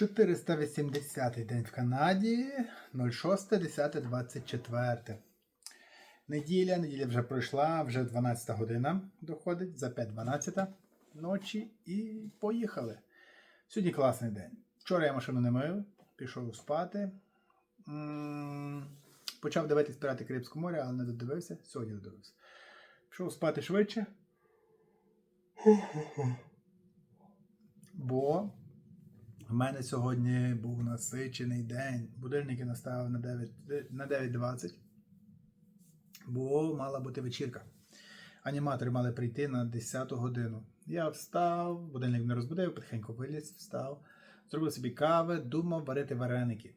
480 день в Канаді, 06.10.24. Неділя, неділя вже пройшла, вже 12 година доходить, за 5.12 ночі і поїхали. Сьогодні класний день. Вчора я машину не мив, пішов спати. Почав дивитись пірати Карибського моря, але не додивився. Сьогодні додивився. Пішов спати швидше. Бо в мене сьогодні був насичений день. Будильники наставив на 9 на 9.20, бо мала бути вечірка. Аніматори мали прийти на 10 годину. Я встав, будильник не розбудив, потихеньку виліз, встав, зробив собі кави, думав варити вареники.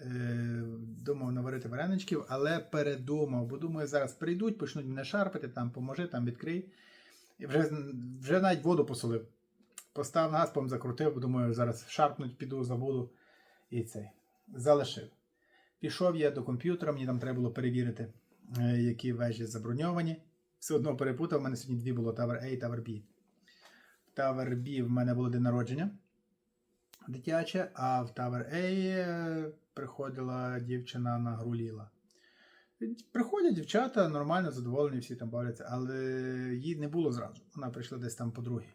Е, думав наварити вареничків, але передумав, бо думаю, зараз прийдуть, почнуть мене шарпати, там поможи, там відкрий. І вже, вже навіть воду посолив. Постав на потім закрутив, бо думаю, зараз шарпнуть, піду, забуду. І цей. Залишив. Пішов я до комп'ютера, мені там треба було перевірити, е, які вежі заброньовані. Все одно перепутав, у мене сьогодні дві було Tower A і Tower B. В Tower B в мене було день народження дитяче, а в Tower A е, приходила дівчина на гру Ліла. Приходять дівчата, нормально, задоволені, всі там бавляться, але її не було зразу. Вона прийшла десь там по другій.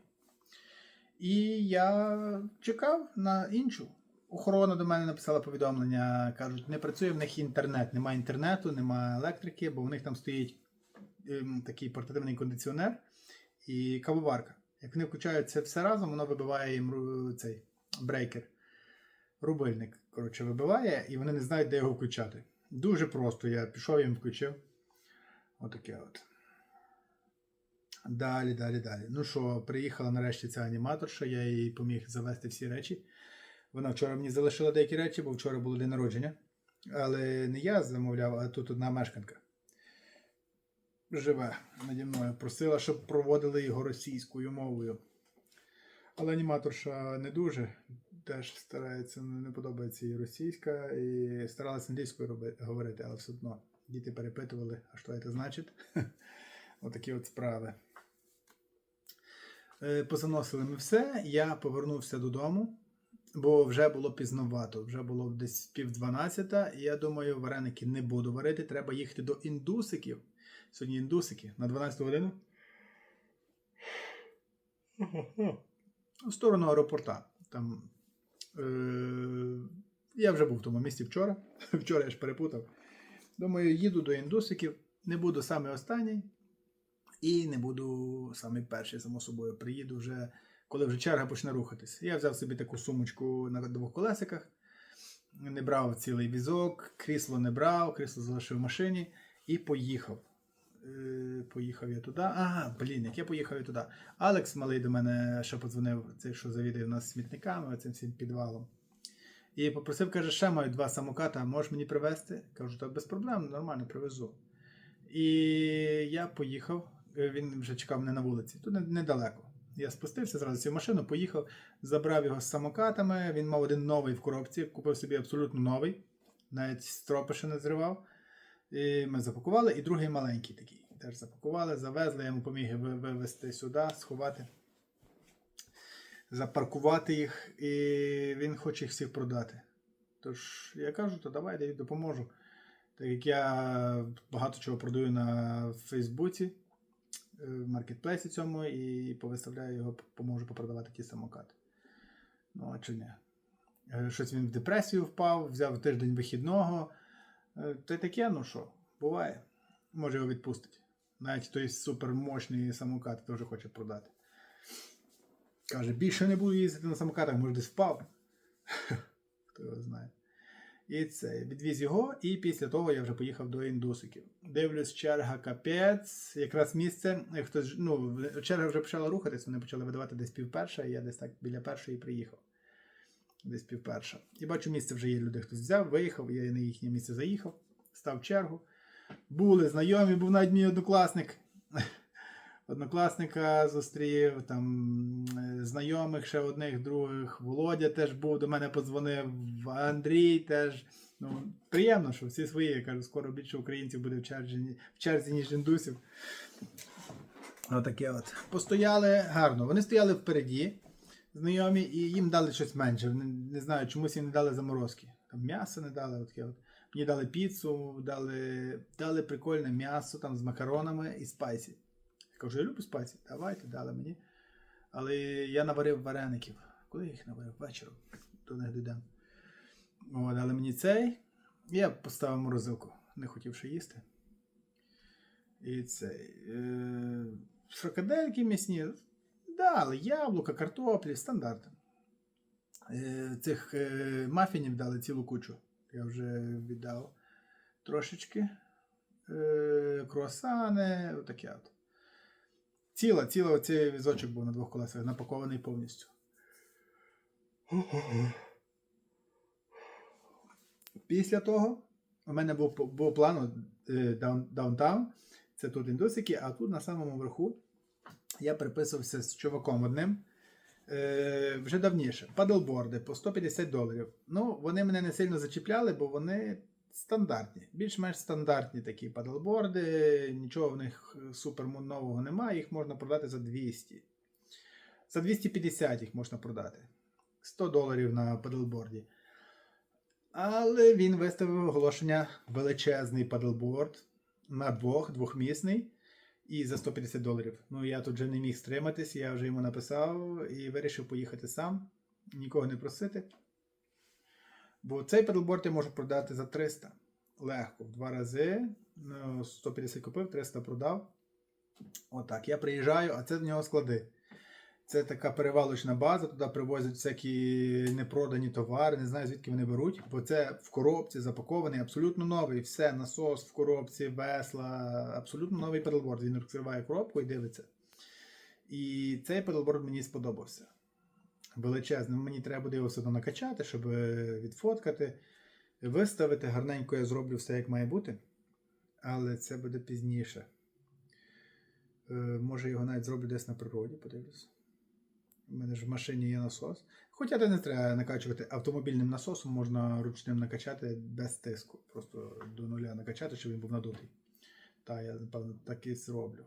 І я чекав на іншу. Охорона до мене написала повідомлення. Кажуть, не працює в них інтернет. Немає інтернету, немає електрики, бо в них там стоїть ем, такий портативний кондиціонер і кавоварка. Як вони включають це все разом, воно вибиває їм цей брейкер. Рубильник, коротше, вибиває, і вони не знають, де його включати. Дуже просто. Я пішов їм включив. Отаке от. Далі, далі, далі. Ну що, приїхала нарешті ця аніматорша, я їй поміг завести всі речі. Вона вчора мені залишила деякі речі, бо вчора було день народження. Але не я замовляв, а тут одна мешканка. Живе наді мною. Просила, щоб проводили його російською мовою. Але аніматорша не дуже. Теж старається, не подобається їй російська, і старалася англійською говорити, але все одно діти перепитували, а що це значить. Отакі от справи. Е, Позаносили ми все. Я повернувся додому, бо вже було пізновато, вже було десь пів дванадцята, і я думаю, вареники не буду варити. Треба їхати до індусиків. Сьогодні індусики на 12 годину. В сторону аеропорта. Там, е, я вже був в тому місці вчора. Вчора я ж перепутав. Думаю, їду до індусиків, не буду саме останній. І не буду саме перший, само собою. Приїду вже, коли вже черга почне рухатись. Я взяв собі таку сумочку на двох колесиках, не брав цілий візок, крісло не брав, крісло залишив в машині і поїхав. Е, Поїхав я туди. Ага, блін, як я поїхав я туди. Алекс малий до мене ще подзвонив, цей, що завідує нас смітниками, цим всім підвалом. І попросив, каже, ще маю два самоката, можеш мені привезти? Кажу, так без проблем, нормально привезу. І я поїхав, він вже чекав мене на вулиці, тут недалеко. Я спустився зразу цю машину, поїхав, забрав його з самокатами. Він мав один новий в коробці, купив собі абсолютно новий, навіть стропи ще не зривав. І ми запакували, і другий маленький такий. Теж запакували, завезли, я йому поміг вивезти сюди, сховати, запаркувати їх, і він хоче їх всіх продати. Тож я кажу, то давай я тобі допоможу. Так як я багато чого продаю на Фейсбуці, е, в маркетплейсі цьому, і повиставляю його, поможу попродавати ті самокати. Ну, а чи ні? Е, Щось він в депресію впав, взяв тиждень вихідного. Е, Та й таке, ну що, буває. Може його відпустить. Навіть той супермощний самокат теж хоче продати. Каже, більше не буду їздити на самокатах, може десь впав. Хто його знає. І це, відвіз його, і після того я вже поїхав до індусиків. Дивлюсь, черга капець, якраз місце. е, Хтось, ну, черга вже почала рухатись, вони почали видавати десь півперша, і я десь так біля першої приїхав. Десь півперша. І бачу, місце вже є люди, хтось взяв, виїхав, я на їхнє місце заїхав, став чергу. Були знайомі, був навіть мій однокласник. Однокласника зустрів, там е, знайомих ще одних, других. Володя теж був, до мене подзвонив, Андрій теж. Ну, приємно, що всі свої, я кажу, скоро більше українців буде в черзі, в черзі ніж індусів. Отаке от. Постояли гарно. Вони стояли впереді. знайомі, і їм дали щось менше. Не, не знаю, чомусь їм не дали заморозки. Там м'ясо не дали. От таке от. Мені дали піцу, дали, дали прикольне м'ясо там з макаронами і спайсі. Кажу, я люблю спайсі. Давайте, дали мені. Але я наварив вареників. Коли я їх наварив? Вечором. До них дійдемо. Дали мені цей. Я поставив морозилку. Не хотів ще їсти. І цей. Е, фрикадельки м'ясні. Дали яблука, картоплі, стандарт. Е, цих е, мафінів дали цілу кучу. Я вже віддав трошечки. Е, круасани, отаке от. Ціла, ціла оцей візочок був на двох колесах, напакований повністю. Після того у мене був, був план е, даунтаун. Це тут індусики, а тут на самому верху я переписувався з чуваком одним. Е, вже давніше. Падлборди по 150 доларів. Ну, вони мене не сильно зачіпляли, бо вони стандартні. Більш-менш стандартні такі падлборди, нічого в них супер нового немає, їх можна продати за 200. За 250 їх можна продати. 100 доларів на падлборді. Але він виставив оголошення величезний падлборд на двох, двохмісний. І за 150 доларів. Ну, я тут вже не міг стриматись, я вже йому написав і вирішив поїхати сам, нікого не просити. Бо цей педлборд я можу продати за 300. Легко, в два рази. Ну, 150 купив, 300 продав. Отак. Я приїжджаю, а це в нього склади. Це така перевалочна база, туди привозять всякі непродані товари, не знаю звідки вони беруть, бо це в коробці запакований, абсолютно новий. Все, насос в коробці, весла, абсолютно новий педлборд. Він розкриває коробку і дивиться. І цей педлборд мені сподобався. Величезний. Мені треба буде його все накачати, щоб відфоткати, виставити. Гарненько я зроблю все, як має бути. Але це буде пізніше. Е, Може його навіть зроблю десь на природі, подивлюсь. У мене ж в машині є насос. Хоча це не треба накачувати автомобільним насосом, можна ручним накачати без тиску. Просто до нуля накачати, щоб він був надутий. Та, я, напевно, так і зроблю.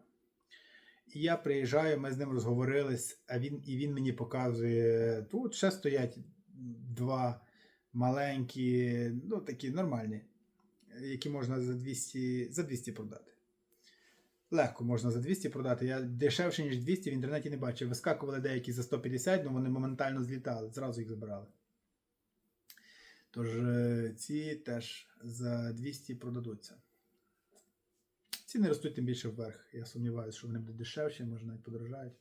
Я приїжджаю, ми з ним розговорились, а він, і він мені показує. Тут ще стоять два маленькі, ну такі нормальні, які можна за 200, за 200 продати. Легко можна за 200 продати. Я дешевше, ніж 200 в інтернеті не бачив. Вискакували деякі за 150, але вони моментально злітали, зразу їх забирали. Тож е, ці теж за 200 продадуться. Ціни ростуть тим більше вверх. Я сумніваюся, що вони будуть дешевші, може навіть подорожають.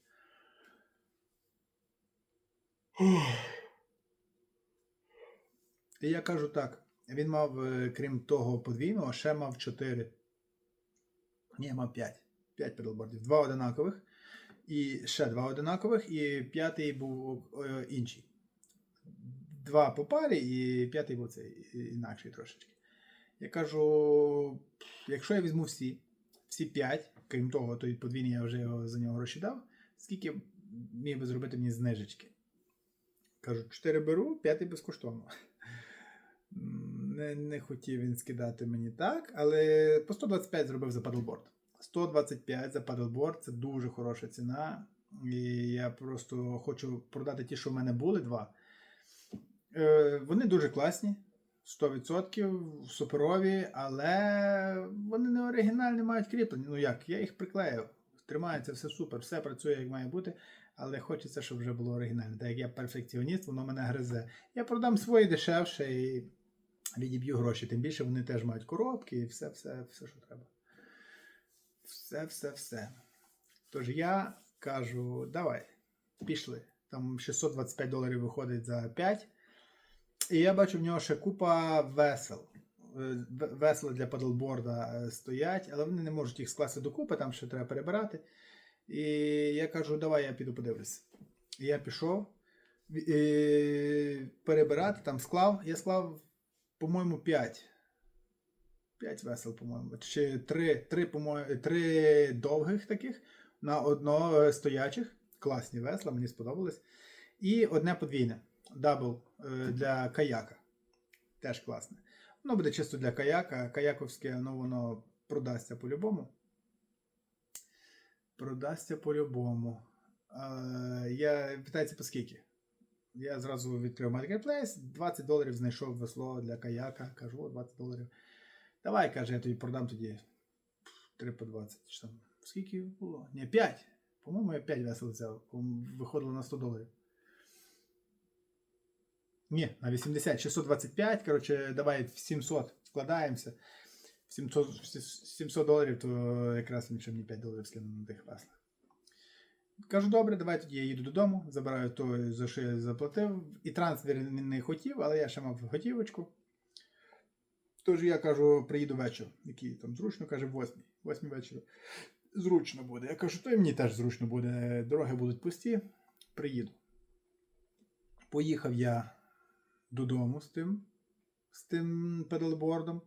І я кажу так: він мав, е, крім того подвійного, ще мав 4. Ні, мав 5. 5 педлбордів. Два одинакових. І ще два одинакових, і п'ятий був е, інший. Два по парі, і п'ятий був цей інакший трошечки. Я кажу: якщо я візьму всі, всі 5, крім того, той подвійний я вже його за нього гроші дав, скільки міг би зробити мені знижечки? Кажу, 4 беру, п'ятий безкоштовно. Не, не хотів він скидати мені так, але по 125 зробив за падлборд. 125 за падлборд це дуже хороша ціна. І я просто хочу продати ті, що в мене були два. Е, вони дуже класні, 100% суперові, але вони не оригінальні, мають кріплення. Ну як, я їх приклеїв. Тримається все супер, все працює як має бути, але хочеться, щоб вже було оригінальне. Так як я перфекціоніст, воно мене гризе. Я продам свої дешевше і відіб'ю гроші. Тим більше вони теж мають коробки і все, все, все, що треба. Все, все, все. Тож я кажу, давай, пішли. Там 625 доларів виходить за 5. І я бачу в нього ще купа весел. Е, Весла для падлборда стоять, але вони не можуть їх скласти докупи, там ще треба перебирати. І я кажу, давай я піду подивлюсь. І я пішов і перебирати, там склав. Я склав, по-моєму, 5. 5 весел, по-моєму. Чи 3, 3, по-моєму, 3 довгих таких на одно стоячих. Класні весла, мені сподобались. І одне подвійне. Дабл е, для каяка. Теж класне. Воно буде чисто для каяка. Каяковське, ну воно продасться по-любому. Продасться по-любому. Я питається по скільки? Я зразу відкрив Marketplace, 20 доларів знайшов весло для каяка. Кажу, о, 20 доларів. Давай, каже, я тобі продам тоді 3 по 20. Чи там, скільки було? Ні, 5. По-моєму, я 5 весел взяв. Виходило на 100 доларів. Ні, на 80, 625, коротше, давай в 700 складаємося. 700, 700 доларів, то якраз він ще мені 5 доларів скинув на тих веслах. Кажу, добре, давай тоді я їду додому, забираю то, за що я заплатив. І трансфер не хотів, але я ще мав готівочку. Тож я кажу, приїду вечір, який там зручно, каже, 8. 8 вечора. Зручно буде. Я кажу, то і мені теж зручно буде. Дороги будуть пусті. Приїду. Поїхав я додому з тим, з тим педалбордом.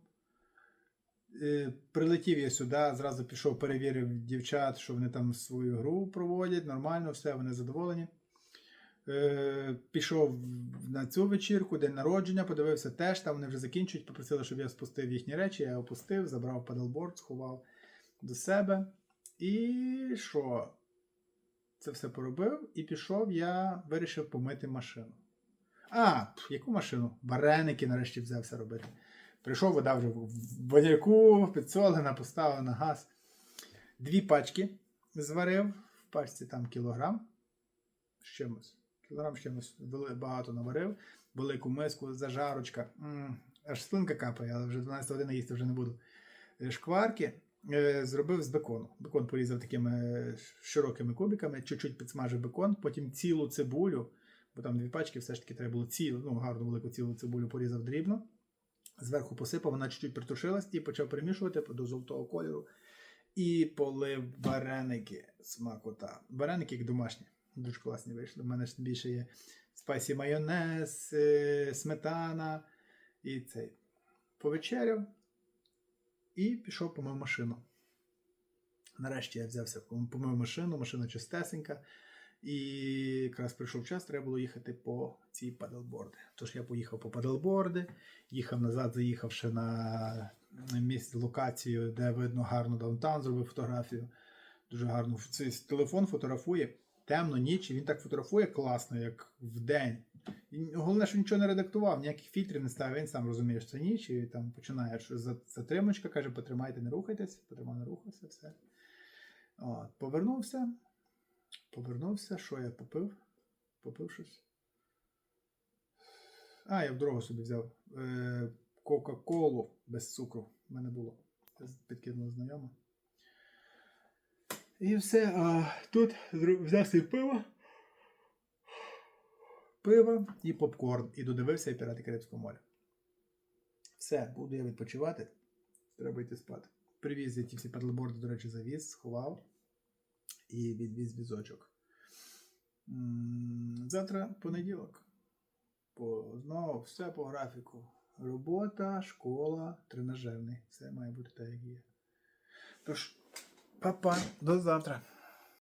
Е, Прилетів я сюди, зразу пішов, перевірив дівчат, що вони там свою гру проводять, нормально, все, вони задоволені. Е, Пішов на цю вечірку, день народження, подивився теж, там вони вже закінчують, попросили, щоб я спустив їхні речі, я опустив, забрав педалборд, сховав до себе. І що? Це все поробив, і пішов, я вирішив помити машину. А, яку машину? Вареники нарешті взявся робити. Прийшов, вода вже в баняку, підсолена, поставив на газ. Дві пачки зварив. В пачці там кілограм з чимось. Кілограм з чимось багато наварив. Велику миску, зажарочка. Аж слинка капає, але вже 12 година їсти вже не буду. Е, Шкварки е, зробив з бекону. Бекон порізав такими е, широкими кубиками, чуть-чуть підсмажив бекон, потім цілу цибулю, бо там дві пачки, все ж таки треба було цілу, ну, гарну велику цілу цибулю порізав дрібно. Зверху посипав, вона чуть-чуть притушилась і почав перемішувати до золотого кольору. І полив вареники смакота. Вареники як домашні. Дуже класні вийшли. У мене ж більше є спайсі майонез, е, сметана і цей. Повечеряв і пішов помив машину. Нарешті я взявся, помив машину, машина чистесенька. І якраз прийшов час, треба було їхати по ці падалборди. Тож я поїхав по падалборди, їхав назад, заїхав ще на місце локацію, де видно гарно даунтаун, зробив фотографію. Дуже гарно. Цей телефон фотографує темно, ніч, і він так фотографує класно, як в день. Головне, що нічого не редактував, ніяких фільтрів не ставив, він сам розуміє, що це ніч, і там починає що затримочка, каже, потримайте, не рухайтесь, потримав, не рухався, все. От, повернувся. Повернувся, що я попив? Попив щось. А, я в дорогу собі взяв е, Кока-Колу без цукру. В мене було. Підкинула знайома. І все. А тут взяв собі пиво. Пиво і попкорн. І додивився і пірати Карибського моря. Все, буду я відпочивати. Треба йти спати. Привіз я ті всі падлборди, до речі, завіз, сховав і відвіз візочок. Завтра понеділок. По, знову все по графіку. Робота, школа, тренажерний. Все має бути так, як є. Тож, папа, до завтра.